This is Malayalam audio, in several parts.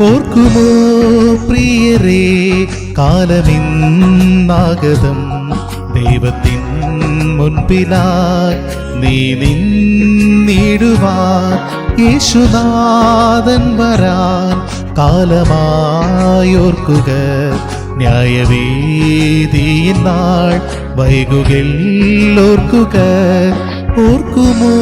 ഓർക്കുമോ പ്രിയരേ കാലമിന്നാഗതം? ദൈവത്തിൻ മുൻപിലായി നീ നിന്നിടുവാൻ യേശുനാഥൻ വരാൻ കാലമായോർക്കുക. ന്യായവേദിയിൻ നാൾ വൈകുകിൽ ഓർക്കുക. ഓർക്കുമോ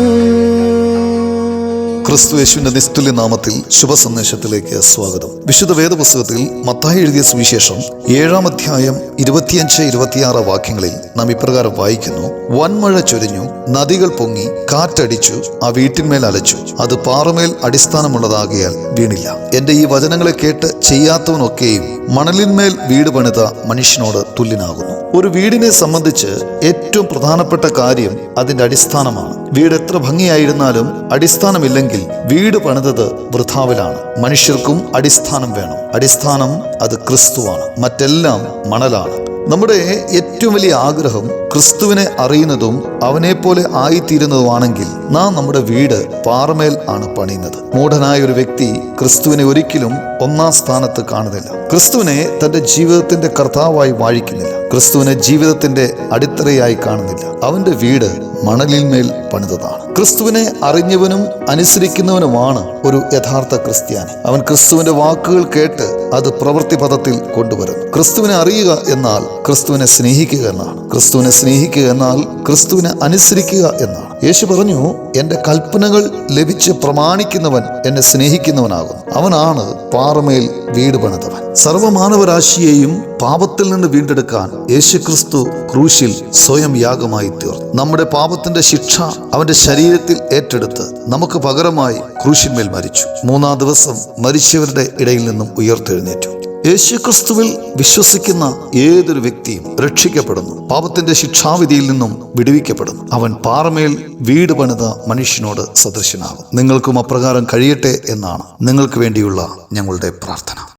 ക്രിസ്തു യേശുവിന്റെ നിസ്തുല്യ നാമത്തിൽ ശുഭസന്ദേശത്തിലേക്ക് സ്വാഗതം. വിശുദ്ധ വേദപുസ്തകത്തിൽ മത്തായി എഴുതിയ സുവിശേഷം ഏഴാം അധ്യായം ഇരുപത്തിയഞ്ച് ഇരുപത്തിയാറ് വാക്യങ്ങളിൽ നാം ഇപ്രകാരം വായിക്കുന്നു. വൻമഴ ചൊരിഞ്ഞു നദികൾ പൊങ്ങി കാറ്റടിച്ചു ആ വീട്ടിന്മേൽ അലച്ചു. അത് പാറമേൽ അടിസ്ഥാനമുള്ളതാകിയാൽ വീണില്ല. എന്റെ ഈ വചനങ്ങളെ കേട്ട് ചെയ്യാത്തവനൊക്കെയും മണലിന്മേൽ വീട് പണിത മനുഷ്യനോട് തുല്യനാകുന്നു. ഒരു വീടിനെ സംബന്ധിച്ച് ഏറ്റവും പ്രധാനപ്പെട്ട കാര്യം അതിന്റെ അടിസ്ഥാനമാണ്. വീട് എത്ര ഭംഗിയായിരുന്നാലും അടിസ്ഥാനമില്ലെങ്കിൽ വീട് പണിതത് വൃഥാവിലാണ്. മനുഷ്യർക്കും അടിസ്ഥാനം വേണം. അടിസ്ഥാനം അത് ക്രിസ്തുവാണ്. മറ്റെല്ലാം മണലാണ്. നമ്മുടെ ഏറ്റവും വലിയ ആഗ്രഹം ക്രിസ്തുവിനെ അറിയുന്നതും അവനെ പോലെ ആയിത്തീരുന്നതുമാണെങ്കിൽ നാം നമ്മുടെ വീട് പാറമേൽ ആണ് പണിയുന്നത്. മൂഢനായ ഒരു വ്യക്തി ക്രിസ്തുവിനെ ഒരിക്കലും ഒന്നാം സ്ഥാനത്ത് കാണുന്നില്ല. ക്രിസ്തുവിനെ തന്റെ ജീവിതത്തിന്റെ കർത്താവായി വാഴിക്കുന്നില്ല. ക്രിസ്തുവിനെ ജീവിതത്തിന്റെ അടിത്തറയായി കാണുന്നില്ല. അവന്റെ വീട് മണലിന്മേൽ പണിതതാണ്. ക്രിസ്തുവിനെ അറിഞ്ഞവനും അനുസരിക്കുന്നവനുമാണ് ഒരു യഥാർത്ഥ ക്രിസ്ത്യാനി. അവൻ ക്രിസ്തുവിന്റെ വാക്കുകൾ കേട്ട് അത് പ്രവൃത്തി പദത്തിൽ കൊണ്ടുവരുന്നു. ക്രിസ്തുവിനെ അറിയുക എന്നാൽ ക്രിസ്തുവിനെ സ്നേഹിക്കുക എന്നാണ്. ക്രിസ്തുവിനെ സ്നേഹിക്കുക എന്നാൽ ക്രിസ്തുവിനെ അനുസരിക്കുക എന്നാണ്. യേശു പറഞ്ഞു എന്റെ കൽപ്പനകൾ ലഭിച്ച് പ്രമാണിക്കുന്നവൻ എന്നെ സ്നേഹിക്കുന്നവനാകുന്നു. അവനാണ് പാറമേൽ വീട് പണിതവൻ. സർവമാനവരാശിയെയും പാപത്തിൽ നിന്ന് വീണ്ടെടുക്കാൻ യേശുക്രിസ്തു ക്രൂശിൽ സ്വയം യാഗമായി തീർന്നു നമ്മുടെ പാപത്തിന്റെ ശിക്ഷ അവന്റെ ശരീരത്തിൽ ഏറ്റെടുത്ത് നമുക്ക് പകരമായി ക്രൂശിന്മേൽ മരിച്ചു. മൂന്നാം ദിവസം മരിച്ചവരുടെ ഇടയിൽ നിന്നും ഉയർത്തെഴുന്നേറ്റു. യേശുക്രിസ്തുവിൽ വിശ്വസിക്കുന്ന ഏതൊരു വ്യക്തിയും രക്ഷിക്കപ്പെടുന്നു. പാപത്തിന്റെ ശിക്ഷാവിധിയിൽ നിന്നും വിടുവിക്കപ്പെടുന്നു. അവൻ പാറമേൽ വീട് പണിത മനുഷ്യനോട് സദൃശനാകും. നിങ്ങൾക്കും അപ്രകാരം കഴിയട്ടെ എന്നാണ്. നിങ്ങൾക്ക് വേണ്ടിയുള്ള ഞങ്ങളുടെ പ്രാർത്ഥന.